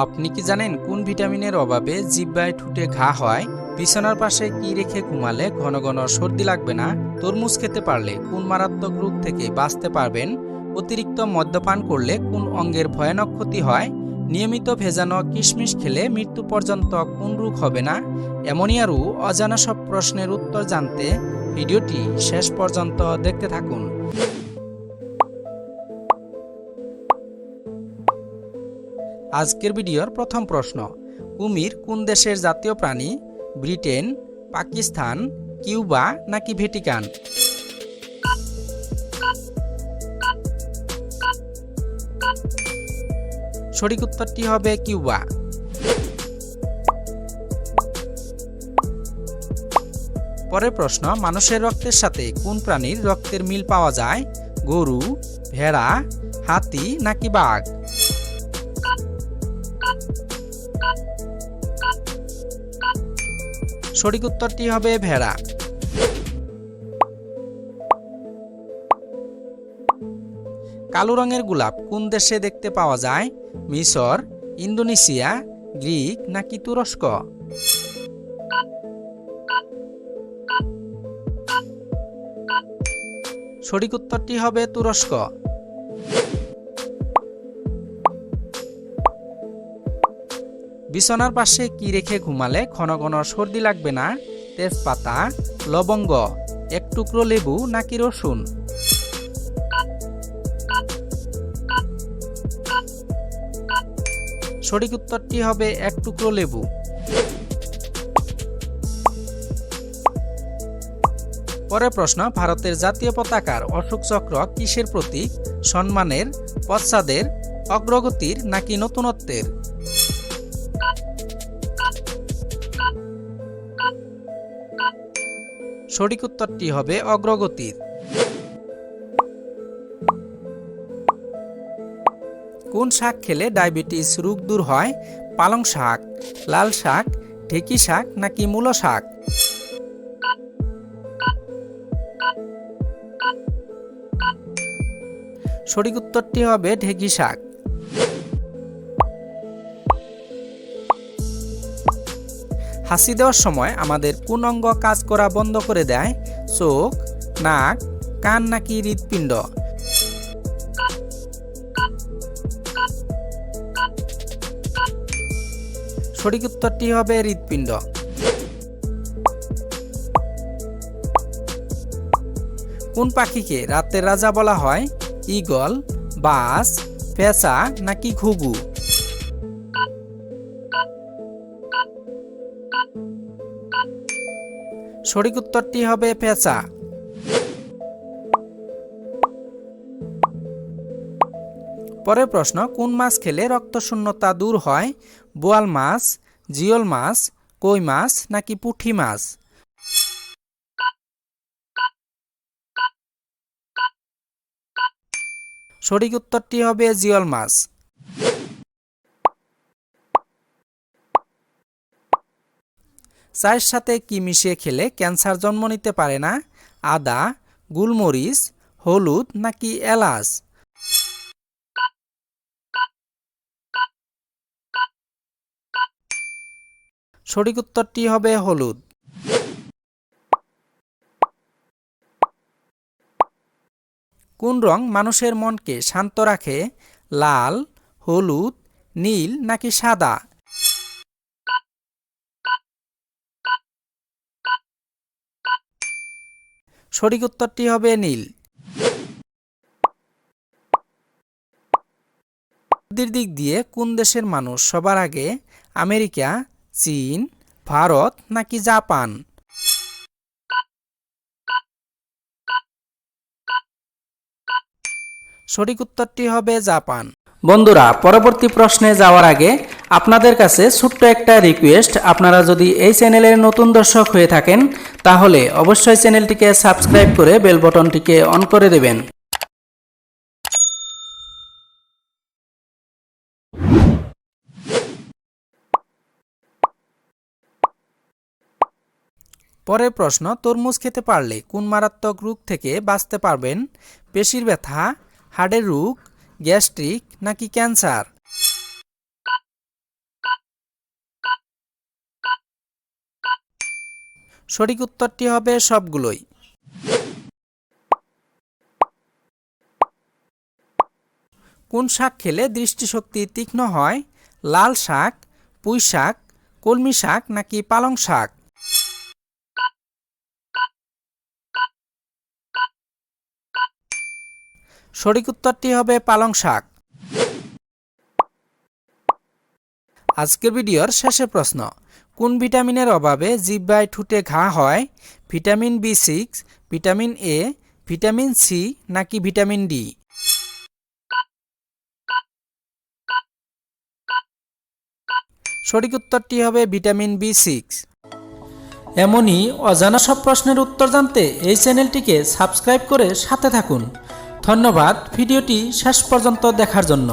আপনি কি জানেন কোন ভিটামিনের অভাবে জিব্বায় ঠুটে ঘা হয়? বিছানার পাশে কি রেখে ঘুমালে ঘন ঘন সর্দি লাগবে না? তরমুজ খেতে পারলে কোন মারাত্মক রোগ থেকে বাঁচতে পারবেন? অতিরিক্ত মদ্যপান করলে কোন অঙ্গের ভয়ানক ক্ষতি হয়? নিয়মিত ভেজানো কিশমিশ খেলে মৃত্যু পর্যন্ত কোন রোগ হবে না? এমনই আরও অজানা সব প্রশ্নের উত্তর জানতে ভিডিওটি শেষ পর্যন্ত দেখতে থাকুন। আজকের ভিডিওর প্রথম প্রশ্ন। কুমির কোন দেশের জাতীয় প্রাণী? ব্রিটেন, পাকিস্তান, কিউবা নাকি ভেটিকান সঠিক উত্তরটি হবে কিউবা। পরের প্রশ্ন, মানুষের রক্তের সাথে কোন প্রাণীর রক্তের মিল পাওয়া যায়? গরু, ভেড়া, হাতি নাকি বাঘ? সঠিক উত্তরটি হবে ভেড়া। কালো রঙের গোলাপ কোন দেশে দেখতে পাওয়া যায়? মিশর, ইন্দোনেশিয়া, গ্রিক নাকি তুরস্ক? সঠিক উত্তরটি হবে তুরস্ক। বিছানার পাশে কি রেখে ঘুমালে? ঘন ঘন সর্দি লাগবে না? তেজপাতা, লবঙ্গ, এক টুকরো লেবু নাকি রসুন সঠিক উত্তরটি হবে এক টুকরো লেবু। পরের প্রশ্ন, ভারতের জাতীয় পতাকার অশোক চক্র কিসের প্রতীক? সম্মানের পশ্চাদের অগ্রগতির নাকি নতুনত্বের? সঠিক উত্তরটি হবে অগ্রগতির। কোন শাক খেলে ডায়াবেটিস রোগ দূর হয়? পালং শাক, লাল শাক, ঢেকি শাক নাকি মূলো শাক? সঠিক উত্তরটি হবে ঢেকি শাক। হাসি দেওয়ার সময় আমাদের কোন অঙ্গ কাজ করা বন্ধ করে দেয় চোখ, নাক, কান নাকি হৃৎপিণ্ড। সঠিক উত্তরটি হবে হৃৎপিণ্ড। কোন পাখিকে রাতের রাজা বলা হয়? ঈগল, বাস পেঁচা নাকি ঘুঘু? সঠিক উত্তরটি হবে পেঁচা। পরের প্রশ্ন, কোন মাছ খেলে রক্তশূন্যতা দূর হয়? বোয়াল মাছ, জিওল মাছ, কই মাছ, নাকি পুঁটি মাছ? সঠিক উত্তরটি হবে জিওল মাছ। চায়ের সাথে কি মিশিয়ে খেলে ক্যান্সার জন্ম নিতে পারে না? আদা, গুলমরিচ, হলুদ নাকি এলাচ? সঠিক উত্তরটি হবে হলুদ। কোন রং মানুষের মনকে শান্ত রাখে? লাল, হলুদ, নীল নাকি সাদা? সঠিক উত্তরটি হবে নীল। দিক দিয়ে কোন দেশের মানুষ সবার আগে আমেরিকা, চীন, ভারত নাকি জাপান? সঠিক উত্তরটি হবে জাপান। বন্ধুরা, পরবর্তী প্রশ্নে যাওয়ার আগে আপনাদের কাছে ছোট্ট একটা রিকোয়েস্ট আপনারা যদি এই চ্যানেলের নতুন দর্শক হয়ে থাকেন তাহলে অবশ্যই চ্যানেলটিকে সাবস্ক্রাইব করে বেল বটনটিকে অন করে দেবেন। পরের প্রশ্ন, তরমুজ খেতে পারলে কোন মারাত্মক রোগ থেকে বাঁচতে পারবেন? পেশির ব্যথা, হাড়ের রোগ, গ্যাস্ট্রিক নাকি ক্যান্সার? সঠিক উত্তরটি হবে সবগুলোই। কোন শাক খেলে দৃষ্টিশক্তি তীক্ষ্ণ হয়? লাল শাক, পুঁই শাক, কলমি শাক নাকি পালং শাক? সঠিক উত্তরটি হবে পালং শাক। আজকের ভিডিওর শেষে প্রশ্ন কোন ভিটামিনের অভাবে জিহ্বায় ঠুটে ঘা হয়? Vitamin B six vitamin A, vitamin C নাকি ভিটামিন ডি? সঠিক উত্তরটি হবে ভিটামিন বি সিক্স এমনই অজানা সব প্রশ্নের উত্তর জানতে এই চ্যানেলটিকে সাবস্ক্রাইব করে সাথে থাকুন। ধন্যবাদ, ভিডিওটি শেষ পর্যন্ত দেখার জন্য।